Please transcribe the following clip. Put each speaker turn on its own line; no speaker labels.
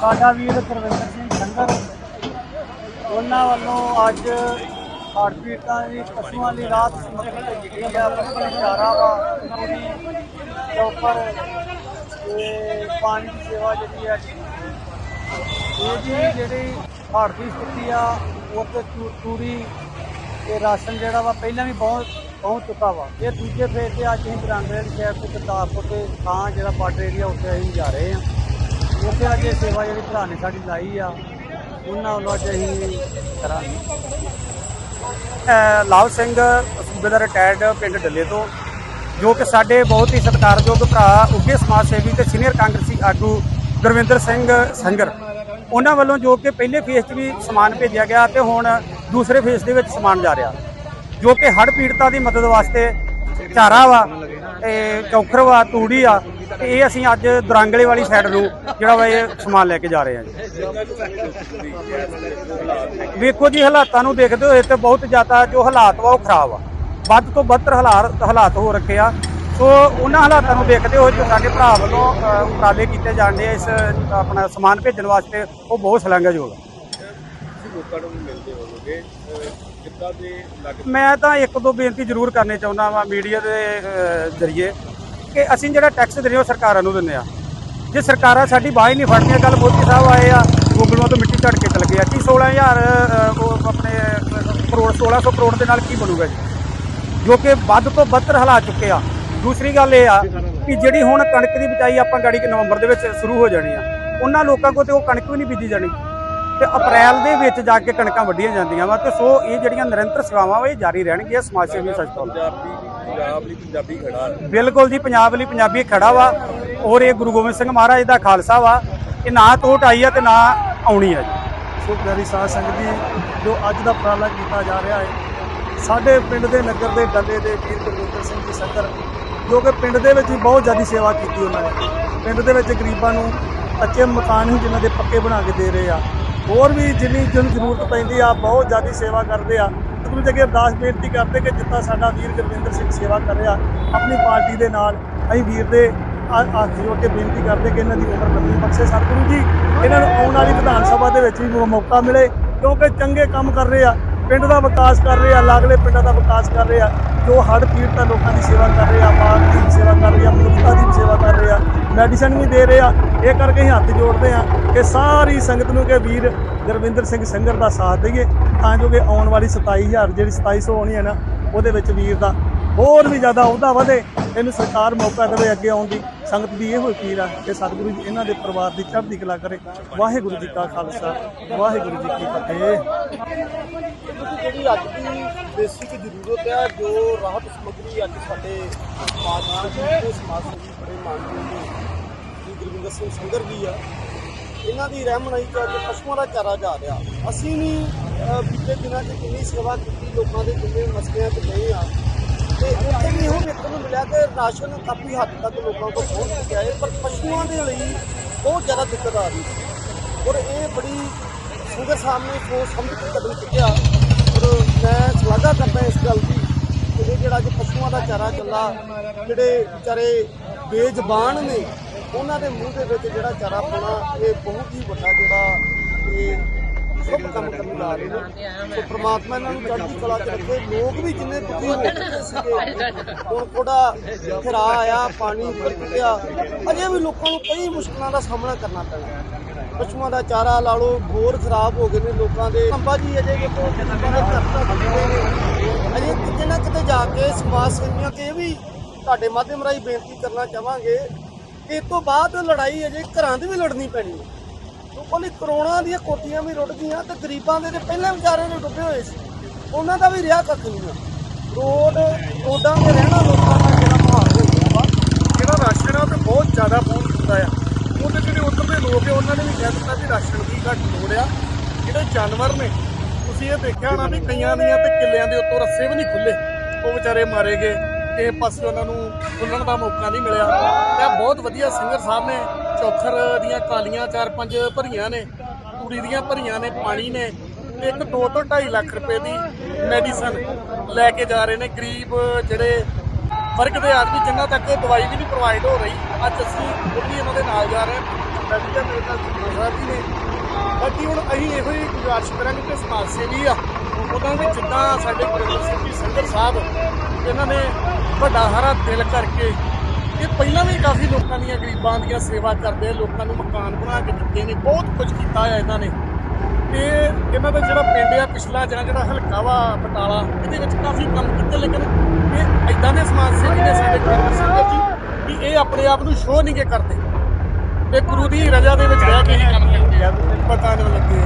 ਸਾਡਾ ਵੀਰ ਗੁਰਵਿੰਦਰ ਸਿੰਘ ਸੰਗਰ ਉਹਨਾਂ ਵੱਲੋਂ ਅੱਜ ਹਾਰਟ ਦੀ ਪਸ਼ੂਆਂ ਲਈ ਰਾਤ ਸਮਰਪਿਤ ਕੀਤੀ ਗਿਆ ਪਸ਼ੂ ਵਾ, ਪੂਰੀ ਚੌਪਰ ਤੇ ਪਾਣੀ ਦੀ ਸੇਵਾ ਜਿਹੜੀ ਆ ਇਹ ਜਿਹੜੀ ਹਾਰਟ ਦੀ ਸਥਿਤੀ ਆ, ਉਹ ਤੇ ਤੂ- ਤੂੜੀ ਤੇ ਰਾਸ਼ਨ ਜਿਹੜਾ ਵਾ, ਪਹਿਲਾਂ ਵੀ ਬਹੁਤ ਪਹੁੰਚ ਚੁੱਕਾ ਵਾ। ਇਹ ਦੂਜੇ ਫੇਜ਼ ਤੇ ਅੱਜ ਅਸੀਂ ਬਰਾਂਡੇ ਸ਼ਹਿਰ ਤੋਂ ਕਰਤਾਰਪੁਰ ਦੇ ਥਾਂ ਜਿਹੜਾ ਬਾਰਡਰ ਏਰੀਆ ਉੱਥੇ ਅਸੀਂ ਜਾ ਰਹੇ ਹਾਂ। ਉੱਥੇ ਅੱਜ ਇਹ ਸੇਵਾ ਜਿਹੜੀ ਭਰਾ ਨੇ ਸਾਡੀ ਲਾਈ ਆ ਉਹਨਾਂ ਵੱਲੋਂ ਅੱਜ ਅਸੀਂ ਕਰਾਂਗੇ।
ਅ, ਲਾਭ ਸਿੰਘ ਸੂਬੇਦਾਰ ਰਿਟਾਇਰਡ ਪਿੰਡ ਡੱਲੇ ਤੋਂ ਜੋ ਕਿ ਸਾਡੇ ਬਹੁਤ ਹੀ ਸਤਿਕਾਰਯੋਗ ਭਰਾ ਉੱਗੇ ਸਮਾਜ ਸੇਵੀ ਤੇ ਸੀਨੀਅਰ ਕਾਂਗਰਸੀ ਆਗੂ ਗੁਰਵਿੰਦਰ ਸਿੰਘ ਸੰਗਰ। ਉਹਨਾਂ ਵੱਲੋਂ ਜੋ ਕਿ ਪਹਿਲੇ ਫੇਸ 'ਚ ਵੀ ਸਮਾਨ ਭੇਜਿਆ ਗਿਆ ਤੇ ਹੁਣ ਦੂਸਰੇ ਫੇਸ ਦੇ ਵਿੱਚ ਸਮਾਨ ਜਾ ਰਿਹਾ। ਜੋ ਕਿ ਹੜ੍ਹ ਪੀੜਤਾਂ ਦੀ ਮਦਦ ਵਾਸਤੇ ਚਾਰਾ ਵਾ ਤੇ ਚੌਖਰ ਵਾ ਤੂੜੀ ਆ ਤੇ ਇਹ ਅਸੀਂ ਅੱਜ ਦਰਾਂਗਲੇ ਵਾਲੀ ਸਾਈਡ ਨੂੰ ਜਿਹੜਾ ਵਾ ਇਹ ਸਮਾਨ ਲੈ ਕੇ ਜਾ ਰਹੇ ਹਾਂ ਜੀ। ਵੇਖੋ ਜੀ ਹਾਲਾਤਾਂ ਨੂੰ ਦੇਖਦੇ ਹੋਏ ਤੇ ਬਹੁਤ ਜ਼ਿਆਦਾ ਜੋ ਹਾਲਾਤ ਵਾ ਉਹ ਖਰਾਬ ਆ। ਵੱਧ ਤੋਂ ਵੱਧ ਹਾਲਾਤ ਹਾਲਾਤ ਹੋ ਰੱਖੇ ਆ। ਸੋ ਉਹਨਾਂ ਹਾਲਾਤਾਂ ਨੂੰ ਦੇਖਦੇ ਹੋਏ ਜੋ ਸਾਡੇ ਭਰਾ ਵੱਲੋਂ ਉਪਰਾਲੇ ਕੀਤੇ ਜਾਂਦੇ ਇਸ, ਆਪਣਾ ਸਮਾਨ ਭੇਜਣ ਵਾਸਤੇ ਉਹ ਬਹੁਤ ਸ਼ਲਾਘਾਯੋਗ ਆ।
ਲੋਕਾਂ ਨੂੰ ਮਿਲਦੇ ਹੋਵੋਗੇ ਕਿੱਦਾਂ ਦੇ ਲੱਗ
ਮੈਂ ਤਾਂ ਇੱਕ ਦੋ ਬੇਨਤੀ ਜ਼ਰੂਰ ਕਰਨੀ ਚਾਹੁੰਦਾ ਵਾਂ ਮੀਡੀਆ ਦੇ ਜ਼ਰੀਏ। ਕਿ ਅਸੀਂ ਜਿਹੜਾ ਟੈਕਸ ਦਿੰਦੇ ਹਾਂ ਉਹ ਸਰਕਾਰਾਂ ਨੂੰ ਦਿੰਦੇ ਆ ਜੇ ਸਰਕਾਰਾਂ ਸਾਡੀ ਬਾਹ ਹੀ ਨਹੀਂ ਫੜਦੀਆਂ ਕੱਲ ਮੋਦੀ ਸਾਹਿਬ ਆਏ ਆ ਗੂਗਲੋਂ ਤੋਂ ਮਿੱਟੀ ਝੜ ਕੇ ਚਲ ਗਏ ਆ। ਕੀ 16000 ਅ, ਉਹ ਆਪਣੇ ਅ, ਕਰੋੜ 1600 ਕਰੋੜ ਦੇ ਨਾਲ ਕੀ ਬਣੂਗਾ ਜੀ? ਜੋ ਕਿ ਵੱਧ ਤੋਂ ਬੱਤਰ ਹਲਾ ਚੁੱਕੇ ਆ। ਦੂਸਰੀ ਗੱਲ ਇਹ ਆ ਕਿ ਜਿਹੜੀ ਹੁਣ ਕਣਕ ਦੀ ਬਚਾਈ ਆਪਾਂ ਗਾੜੀ ਕਿ ਨਵੰਬਰ ਦੇ ਵਿੱਚ ਸ਼ੁਰੂ ਹੋ ਜਾਣੀ ਆ ਉਹਨਾਂ ਲੋਕਾਂ ਕੋਲ ਤੇ ਉਹ ਕਣਕ ਵੀ ਨਹੀਂ ਬੀਜੀ ਜਾਣੀ। ਤੇ ਅਪ੍ਰੈਲ ਦੇ ਵਿੱਚ ਜਾ ਕੇ ਕਣਕਾਂ ਵੱਢੀਆਂ ਜਾਂਦੀਆਂ ਵਾ ਤੇ ਸੋ ਇਹ ਜਿਹੜੀਆਂ ਨਿਰੰਤਰ ਸੇਵਾਵਾਂ ਵਾ ਇਹ ਜਾਰੀ ਰਹਿਣਗੀਆਂ ਸਮਾਜ ਸੇਵੀ ਸੰਸਥਾ ਵੱਲੋਂ।
ਪੰਜਾਬੀ ਪੰਜਾਬ ਲਈ ਪੰਜਾਬੀ ਖੜਾ
ਬਿਲਕੁਲ ਜੀ ਪੰਜਾਬ ਲਈ ਪੰਜਾਬੀ ਖੜਾ ਵਾ। ਔਰ ਇਹ ਗੁਰੂ ਗੋਬਿੰਦ ਸਿੰਘ ਮਹਾਰਾਜ ਦਾ ਖਾਲਸਾ ਵਾ। ਇਹ ਨਾ ਤੋਟ ਆਈ ਆ ਤੇ ਨਾ ਆਉਣੀ ਆ ਜੀ।
ਸੋ ਪਿਆਰੀ ਸਾਧ ਸੰਗਤ ਜੀ ਜੋ ਅੱਜ ਦਾ ਉਪਰਾਲਾ ਕੀਤਾ ਜਾ ਰਿਹਾ ਹੈ ਸਾਡੇ ਪਿੰਡ ਦੇ ਨਗਰ ਦੇ ਡੱਲੇ ਦੇ ਵੀਰ ਗੁਰਵਿੰਦਰ ਸਿੰਘ ਜੀ ਸੰਗਰ ਜੋ ਕਿ ਪਿੰਡ ਦੇ ਵਿੱਚ ਹੀ ਬਹੁਤ ਜ਼ਿਆਦਾ ਸੇਵਾ ਕੀਤੀ ਉਹਨਾਂ ਨੇ। ਪਿੰਡ ਦੇ ਵਿੱਚ ਗਰੀਬਾਂ ਨੂੰ ਕੱਚੇ ਮਕਾਨ ਹੀ ਜਿਨ੍ਹਾਂ ਦੇ ਪੱਕੇ ਬਣਾ ਕੇ ਦੇ ਰਹੇ ਆ। ਹੋਰ ਵੀ ਜਿੰਨੀ ਜਿਹਨੂੰ ਜ਼ਰੂਰਤ ਪੈਂਦੀ ਆ ਬਹੁਤ ਜ਼ਿਆਦਾ ਸੇਵਾ ਕਰਦੇ ਆ। ਸਤਿਗੁਰੂ ਜੀ ਅੱਗੇ ਅਰਦਾਸ ਬੇਨਤੀ ਕਰਦੇ ਕਿ ਜਿੱਦਾਂ ਸਾਡਾ ਵੀਰ ਗੁਰਵਿੰਦਰ ਸਿੰਘ ਸੇਵਾ ਕਰ ਰਿਹਾ, ਆਪਣੀ ਪਾਰਟੀ ਦੇ ਨਾਲ, ਅਸੀਂ ਵੀਰ ਦੇ ਹੱਥ ਜੋੜ ਕੇ ਬੇਨਤੀ ਕਰਦੇ ਕਿ ਇਹਨਾਂ ਦੀ ਉਮਰ ਲੰਮੀ ਬਖਸ਼ੇ ਸਤਿਗੁਰੂ ਜੀ, ਇਹਨਾਂ ਨੂੰ ਆਉਣ ਵਾਲੀ ਵਿਧਾਨ ਸਭਾ ਦੇ ਵਿੱਚ ਵੀ ਮੌਕਾ ਮਿਲੇ, ਕਿਉਂਕਿ ਚੰਗੇ ਕੰਮ ਕਰ ਰਹੇ ਆ, ਪਿੰਡ ਦਾ ਵਿਕਾਸ ਕਰ ਰਹੇ ਆ, ਲਾਗਲੇ ਪਿੰਡਾਂ ਦਾ ਵਿਕਾਸ ਕਰ ਰਹੇ ਆ, ਜੋ ਹੜ੍ਹ ਪੀੜਤਾਂ ਲੋਕਾਂ ਦੀ ਸੇਵਾ ਕਰ ਰਹੇ ਆ ਬਾਗ ਦੀ ਵੀ ਸੇਵਾ ਕਰ ਰਹੇ ਆ, ਮਨੁੱਖਤਾ ਦੀ ਵੀ ਸੇਵਾ ਕਰ ਰਹੇ ਆ, ਮੈਡੀਸਨ ਵੀ ਦੇ ਰਹੇ ਆ। ਇਹ ਕਰਕੇ ਅਸੀਂ ਹੱਥ ਜੋੜਦੇ ਆ ਕਿ ਸਾਰੀ ਸੰਗਤ ਨੂੰ ਕਿ ਵੀਰ ਗੁਰਵਿੰਦਰ ਸਿੰਘ ਸੰਗਰ ਦਾ ਸਾਥ ਦਈਏ, ਤਾਂ ਜੋ ਕਿ ਆਉਣ ਵਾਲੀ 27000 ਜਿਹੜੀ 2700 ਆਉਣੀ ਹੈ ਨਾ, ਉਹਦੇ ਵਿੱਚ ਵੀਰ ਦਾ ਹੋਰ ਵੀ ਜ਼ਿਆਦਾ ਉਹਦਾ ਵਧੇ। ਇਹਨੂੰ ਸਰਕਾਰ ਮੌਕਾ ਦੇਵੇ ਅੱਗੇ ਆਉਣ ਦੀ। ਸੰਗਤ ਦੀ ਇਹੋ ਅਪੀਲ ਆ ਕਿ ਸਤਿਗੁਰੂ ਜੀ ਇਹਨਾਂ ਦੇ ਪਰਿਵਾਰ ਦੀ ਚੜ੍ਹਦੀ ਕਲਾ ਕਰੇ। ਵਾਹਿਗੁਰੂ ਜੀ ਕਾ ਖਾਲਸਾ, ਵਾਹਿਗੁਰੂ ਜੀ ਕੀ ਫਤਿਹ।
ਜਿਹੜੀ ਅੱਜ ਦੀ ਬੇਸਿਕ ਜ਼ਰੂਰਤ ਹੈ, ਜੋ ਰਾਹਤ ਸਮੱਗਰੀ ਅੱਜ ਸਾਡੇ ਸਮਾਜ ਸੇਵੀ ਸਮਾਜ ਸੇਵੀ ਬੜੇ ਮਾਨਯੋਗ ਗੁਰਵਿੰਦਰ ਸਿੰਘ ਸੰਗਰ ਜੀ ਆ। ਇਹਨਾਂ ਦੀ ਰਹਿਮਨਾਈ ਚ ਅੱਜ ਪਸ਼ੂਆਂ ਦਾ ਚਾਰਾ ਜਾ ਰਿਹਾ। ਅਸੀਂ ਵੀ ਬੀਤੇ ਦਿਨਾਂ 'ਚ ਕਿੰਨੀ ਸੇਵਾ ਕੀਤੀ, ਲੋਕਾਂ ਦੇ ਕਿੰਨੇ ਮਸਲਿਆਂ 'ਚ ਗਏ ਆ ਤੇ ਉੱਥੇ ਵੀ ਇਹੋ ਵੇਖਣ ਨੂੰ ਮਿਲਿਆ ਕਿ ਰਾਸ਼ਨ ਕਾਫੀ ਹੱਦ ਤੱਕ ਲੋਕਾਂ ਕੋਲ ਪਹੁੰਚ ਚੁੱਕਿਆ ਹੈ, ਪਰ ਪਸ਼ੂਆਂ ਦੇ ਲਈ ਬਹੁਤ ਜ਼ਿਆਦਾ ਦਿੱਕਤ ਆ ਰਹੀ ਹੈ। ਔਰ ਇਹ ਬੜੀ ਸੰਗਤ ਸਾਹਮਣੇ ਸੋਚ ਸਮਝ ਕੇ ਕਦਮ ਚੁੱਕਿਆ। ਔਰ ਮੈਂ ਸ਼ਲਾਘਾ ਕਰਦਾ ਇਸ ਗੱਲ ਦੀ ਕਿ ਇਹ ਜਿਹੜਾ ਕਿ ਪਸ਼ੂਆਂ ਦਾ ਚਾਰਾ ਚੱਲਾ, ਜਿਹੜੇ ਵਿਚਾਰੇ ਬੇਜ਼ਬਾਨ ਨੇ ਉਹਨਾਂ ਦੇ ਮੂੰਹ ਦੇ ਵਿੱਚ ਜਿਹੜਾ ਚਾਰਾ ਪਾਉਣਾ, ਇਹ ਬਹੁਤ ਹੀ ਵੱਡਾ ਜਿਹੜਾ ਇਹ ਸ਼ੁਭ ਕੰਮ ਕਰਨ ਲਾ ਰਹੇ ਨੇ। ਸੋ ਪ੍ਰਮਾਤਮਾ ਇਹਨਾਂ ਨੂੰ ਚੜ੍ਹਦੀ ਕਲਾ ਚ ਰੱਖੇ। ਲੋਕ ਵੀ ਜਿੰਨੇ ਦੁਖੀ ਹੋ ਚੁੱਕੇ ਸੀਗੇ, ਹੁਣ ਥੋੜਾ ਫਿਰਾ ਆਇਆ, ਪਾਣੀ ਉੱਪਰ ਚੁੱਕਿਆ। ਅਜੇ ਵੀ ਲੋਕਾਂ ਨੂੰ ਕਈ ਮੁਸ਼ਕਲਾਂ ਦਾ ਸਾਹਮਣਾ ਕਰਨਾ ਪੈਣਾ ਪਸ਼ੂਆਂ ਦਾ ਚਾਰਾ ਲਾ ਲਓ, ਬੋਰ ਖਰਾਬ ਹੋ ਗਏ ਨੇ ਲੋਕਾਂ ਦੇ। ਅੰਬਾ ਜੀ ਅਜੇ ਵੀ ਬਹੁਤ ਅਜੇ ਕਿਤੇ ਨਾ ਕਿਤੇ ਜਾ ਕੇ ਸਮਾਜ ਸੇਵੀਆਂ ਤੇ ਇਹ ਵੀ ਤੁਹਾਡੇ ਮਾਧਿਅਮ ਰਾਹੀਂ ਬੇਨਤੀ ਕਰਨਾ ਚਾਹਾਂਗੇ ਇਸ ਤੋਂ ਬਾਅਦ ਲੜਾਈ ਅਜੇ ਘਰਾਂ ਦੀ ਵੀ ਲੜਨੀ ਪੈਣੀ ਹੈ। ਲੋਕਾਂ ਦੀ ਕਰੋੜਾਂ ਦੀਆਂ ਕੋਟੀਆਂ ਵੀ ਰੁੜ ਗਈਆਂ ਤੇ ਗਰੀਬਾਂ ਦੇ ਤੇ ਪਹਿਲਾਂ ਵਿਚਾਰੇ ਨੇ ਡੁੱਬੇ ਹੋਏ ਸੀ। ਉਹਨਾਂ ਦਾ ਵੀ ਰਿਹਾ ਕੱਖ ਨਹੀਂ ਆ ਰੋਡ, ਰੋਡਾਂ ਤੇ ਰਹਿਣਾ ਲੋਕਾਂ ਦਾ ਜਿਹੜਾ ਮਾਹੌਲ ਹੋ ਵਾ ਜਿਹੜਾ ਰਾਸ਼ਨ ਆ ਉਹ ਤੇ ਬਹੁਤ ਜ਼ਿਆਦਾ ਪਹੁੰਚ ਚੁੱਕਾ ਆ। ਉਹ ਤੇ ਜਿਹੜੇ ਉੱਧਰ ਦੇ ਲੋਕ ਆ, ਉਹਨਾਂ ਨੇ ਵੀ ਕਹਿ ਦਿੱਤਾ ਵੀ ਰਾਸ਼ਨ ਦੀ ਘੱਟ ਲੋੜ ਆ। ਜਿਹੜੇ ਜਾਨਵਰ ਨੇ, ਤੁਸੀਂ ਇਹ ਦੇਖਿਆ ਹੋਣਾ ਵੀ ਕਈਆਂ ਦੀਆਂ ਤੇ ਕਿੱਲਿਆਂ ਦੇ ਉੱਤੋਂ ਰੱਸੇ ਵੀ ਨਹੀਂ ਖੁੱਲੇ ਉਹ ਵਿਚਾਰੇ ਮਾਰੇ ਗਏ। ਕਿਸੇ ਪਾਸੇ ਉਹਨਾਂ ਨੂੰ ਖੁੱਲਣ ਦਾ ਮੌਕਾ ਨਹੀਂ ਮਿਲਿਆ। ਤੇ ਬਹੁਤ ਵਧੀਆ ਸਿੰਗਰ ਸਾਹਿਬ ਨੇ ਚੌਖਰ ਦੀਆਂ ਕਾਲੀਆਂ ਚਾਰ ਪੰਜ ਭਰੀਆਂ ਨੇ, ਤੂੜੀ ਦੀਆਂ ਭਰੀਆਂ ਨੇ, ਪਾਣੀ ਨੇ ਇੱਕ 2 ਤੋਂ 2.5 ਲੱਖ ਰੁਪਏ ਦੀ ਮੈਡੀਸਨ ਲੈ ਕੇ ਜਾ ਰਹੇ ਨੇ। ਗਰੀਬ ਜਿਹੜੇ ਵਰਗ ਦੇ ਆਦਮੀ, ਜਿਨ੍ਹਾਂ ਤੱਕ ਦਵਾਈ ਵੀ ਨਹੀਂ ਪ੍ਰੋਵਾਈਡ ਹੋ ਰਹੀ, ਅੱਜ ਅਸੀਂ ਉਹ ਵੀ ਇਹਨਾਂ ਦੇ ਨਾਲ ਜਾ ਰਹੇ ਹਾਂ।
ਮੈਡੀਕਲ ਮੇਰੇ ਨਾਲ ਸਾਹਿਬ ਜੀ ਨੇ। ਬਾਕੀ ਹੁਣ ਅਸੀਂ ਇਹੋ ਹੀ ਗੁਜ਼ਾਰਿਸ਼ ਕਰਾਂਗੇ ਕਿ ਸਮਾਜ ਸੇਵੀ ਆ। ਉਦੋਂ ਵੀ ਜਿੱਦਾਂ ਸਾਡੇ ਗੁਰਿੰਦਰ ਸਿੰਘ ਜੀ ਸੰਗਰ ਸਾਹਿਬ, ਇਹਨਾਂ ਨੇ ਵੱਡਾ ਹਰਾ ਦਿਲ ਕਰਕੇ ਇਹ ਪਹਿਲਾਂ ਵੀ ਕਾਫੀ ਲੋਕਾਂ ਦੀਆਂ ਗਰੀਬਾਂ ਦੀਆਂ ਸੇਵਾ ਕਰਦੇ, ਲੋਕਾਂ ਨੂੰ ਮਕਾਨ ਬਣਾ ਕੇ ਦਿੱਤੇ ਨੇ, ਬਹੁਤ ਕੁਝ ਕੀਤਾ ਆ ਇਹਨਾਂ ਨੇ। ਤੇ ਇਹਨਾਂ ਦਾ ਜਿਹੜਾ ਪਿੰਡ ਆ, ਪਿਛਲਾ ਜਾਂ ਜਿਹੜਾ ਹਲਕਾ ਵਾ, ਬਟਾਲਾ, ਇਹਦੇ ਵਿੱਚ ਕਾਫੀ ਕੰਮ ਕੀਤੇ, ਲੇਕਿਨ ਇਹ ਇਦਾਂ ਦੇ ਸਮਾਜ ਸੇਵੀ ਨੇ ਸਾਡੇ ਗੁਰਿੰਦਰ ਸਿੰਘ ਜੀ, ਵੀ ਇਹ ਆਪਣੇ ਆਪ ਨੂੰ ਸ਼ੋਅ ਨਹੀਂ ਕੇ ਕਰਦੇ। ਇਹ ਗੁਰੂ ਦੀ ਰਜ਼ਾ ਦੇ ਵਿੱਚ ਰਹਿ ਕੇ ਹੀ ਕੰਮ ਕਰਦੇ ਆ। ਪਤਾ ਨਹੀਂ ਲੱਗੇ।